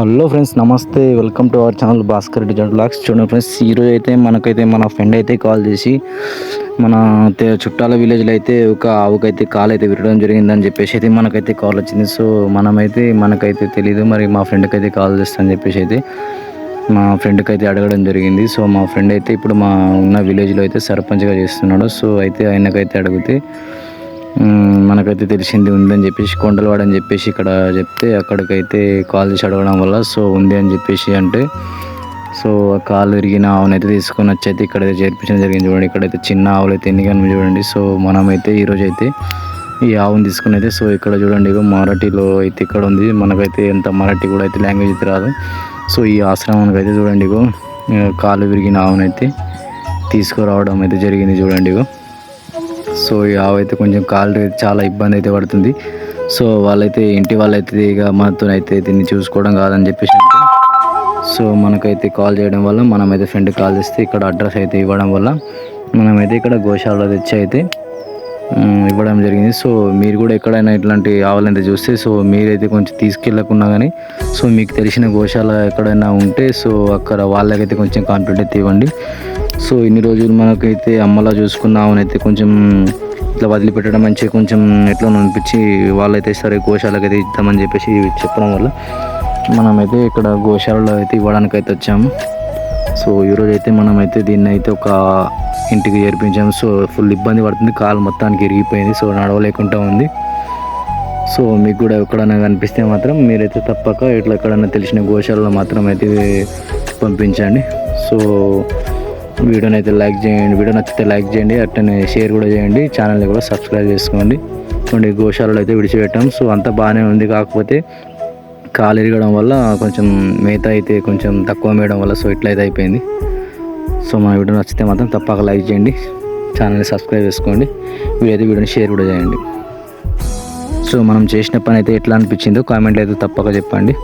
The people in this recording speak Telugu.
హలో ఫ్రెండ్స్ నమస్తే welcome to our channel Bhaskar Reddy జంట్ blogs చూడండి ఫ్రెండ్స్ ఈరోజు అయితే మనకైతే మన ఫ్రెండ్ అయితే కాల్ చేసి మన చుట్టాల విలేజ్లో అయితే ఒక ఆవుకైతే కాల్ అయితే విరగడం జరిగిందని చెప్పేసి అయితే మనకైతే కాల్ వచ్చింది. సో మనమైతే మనకైతే తెలియదు మరి మా ఫ్రెండ్కి అయితే కాల్ చేస్తా అని చెప్పేసి అయితే మా ఫ్రెండ్కి అయితే అడగడం జరిగింది. సో మా ఫ్రెండ్ అయితే ఇప్పుడు మా ఉన్న విలేజ్లో అయితే సర్పంచ్గా చేస్తున్నాడు. సో అయితే ఆయనకైతే అడిగితే మనకైతే తెలిసింది ఉందని చెప్పేసి కొండలవాడు అని చెప్పేసి ఇక్కడ చెప్తే అక్కడికైతే కాల్ చేసి అడగడం వల్ల సో ఉంది అని చెప్పేసి అంటే సో ఆ కాలు విరిగిన ఆవునైతే తీసుకొని వచ్చి అయితే ఇక్కడైతే చేర్పించడం జరిగింది చూడండి. ఇక్కడైతే చిన్న ఆవులు అయితే ఎన్ని కానీ చూడండి. సో మనమైతే ఈరోజు అయితే ఈ ఆవుని తీసుకుని అయితే సో ఇక్కడ చూడండి. మరాఠీలో అయితే ఇక్కడ ఉంది. మనకైతే ఎంత మరాఠీ కూడా అయితే లాంగ్వేజ్ అయితే రాదు. సో ఈ ఆశ్రమానికి అయితే చూడండి ఇగో కాలు విరిగిన ఆవునైతే తీసుకురావడం అయితే జరిగింది చూడండి ఇగో. సో ఈ ఆవు అయితే కొంచెం కాలు చాలా ఇబ్బంది అయితే పడుతుంది. సో వాళ్ళైతే ఇంటి వాళ్ళైతే ఇక మనతో అయితే దీన్ని చూసుకోవడం కాదని చెప్పేసి సో మనకైతే కాల్ చేయడం వల్ల మనమైతే ఫ్రెండ్ కాల్ చేస్తే ఇక్కడ అడ్రస్ అయితే ఇవ్వడం వల్ల మనమైతే ఇక్కడ గోశాలలో తెచ్చి అయితే ఇవ్వడం జరిగింది. సో మీరు కూడా ఎక్కడైనా ఇట్లాంటి ఆవులైతే చూస్తే సో మీరైతే కొంచెం తీసుకెళ్ళకున్నా కానీ సో మీకు తెలిసిన గోశాల ఎక్కడైనా ఉంటే సో అక్కడ వాళ్ళకైతే కొంచెం కాన్ఫిడెంట్ అయితే ఇవ్వండి. సో ఇన్ని రోజులు మనకైతే అమ్మలా చూసుకున్న అయితే కొంచెం ఇట్లా వదిలిపెట్టడం మంచిగా కొంచెం ఎట్లా అనిపించి వాళ్ళైతే సరే గోశాలకు అయితే ఇద్దామని చెప్పేసి చెప్పడం వల్ల మనమైతే ఇక్కడ గోశాలలో అయితే ఇవ్వడానికి అయితే వచ్చాము. సో ఈరోజు అయితే మనమైతే దీన్ని అయితే ఒక ఇంటికి చేర్పించాము. సో ఫుల్ ఇబ్బంది పడుతుంది. కాలు మొత్తానికి ఇరిగిపోయింది. సో నడవలేకుండా ఉంది. సో మీకు కూడా ఎక్కడైనా కనిపిస్తే మాత్రం మీరైతే తప్పక ఇట్లా ఎక్కడైనా తెలిసిన గోశాలలో మాత్రం అయితే పంపించండి. సో వీడియోని అయితే లైక్ చేయండి వీడియో నచ్చితే లైక్ చేయండి అట్లనే షేర్ కూడా చేయండి ఛానల్ని కూడా సబ్స్క్రైబ్ చేసుకోండి. కొన్ని గోశాలలో అయితే విడిచిపెట్టాం సో అంతా బాగానే ఉంది. కాకపోతే కాలు ఇరగడం వల్ల కొంచెం మేత అయితే కొంచెం తక్కువ మేయడం వల్ల సో ఇట్లయితే అయిపోయింది. సో మన వీడియో నచ్చితే మాత్రం తప్పక లైక్ చేయండి ఛానల్ని సబ్స్క్రైబ్ చేసుకోండి వీడైతే వీడియోని షేర్ కూడా చేయండి. సో మనం చేసిన పని అయితే ఎట్లా అనిపించిందో కామెంట్ అయితే తప్పక చెప్పండి.